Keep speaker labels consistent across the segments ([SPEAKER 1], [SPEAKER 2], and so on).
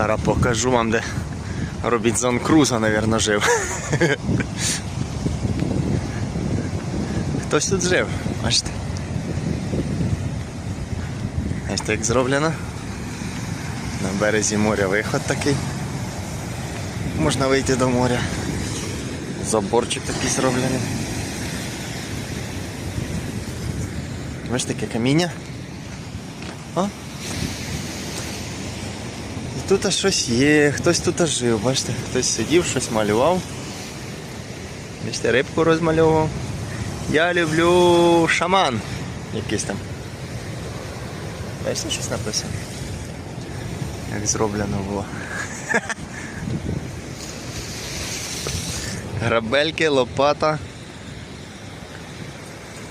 [SPEAKER 1] Зараз покажу вам, де Робінзон Крузо, мабуть, жив. Хтось тут жив, бачите. Ось так зроблено. На березі моря виход такий. Можна вийти до моря. Заборчик такий зроблений. Бачите, таке каміння. О. Тут щось є, хтось тут жив, бачите, хтось сидів, щось малював. Бачите, рибку розмальовував. Я люблю шаман. Якийсь там. Бачите, щось написано. Як зроблено було. Грабельки, лопата.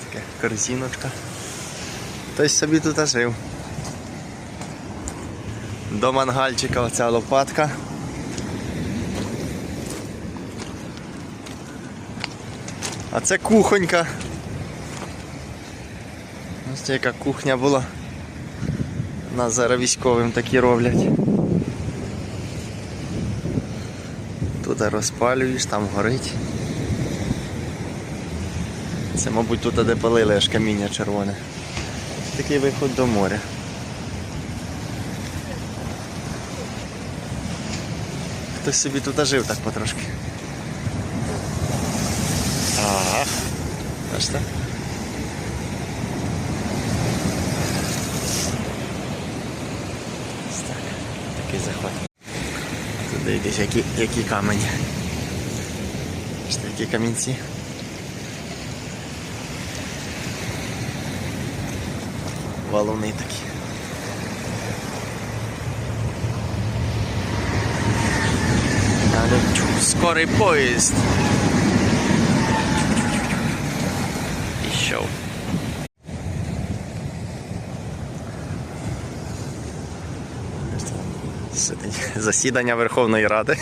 [SPEAKER 1] Така корзиночка. Хтось собі тут жив. До мангальчика оця лопатка. А це кухонька. Ось яка кухня була. Нас зараз військовим такі роблять. Тут розпалюєш, там горить. Це, мабуть, тут де палили аж каміння червоне. Такий виход до моря. Хтось собі тут жив так потрошки. Ага. Бачите? Так. Такий захват. Тут дивіться, які, які камені. Бачите, які камінці. Валуни такі. Поїзд. Пішов. Сидить Засідання Верховної Ради.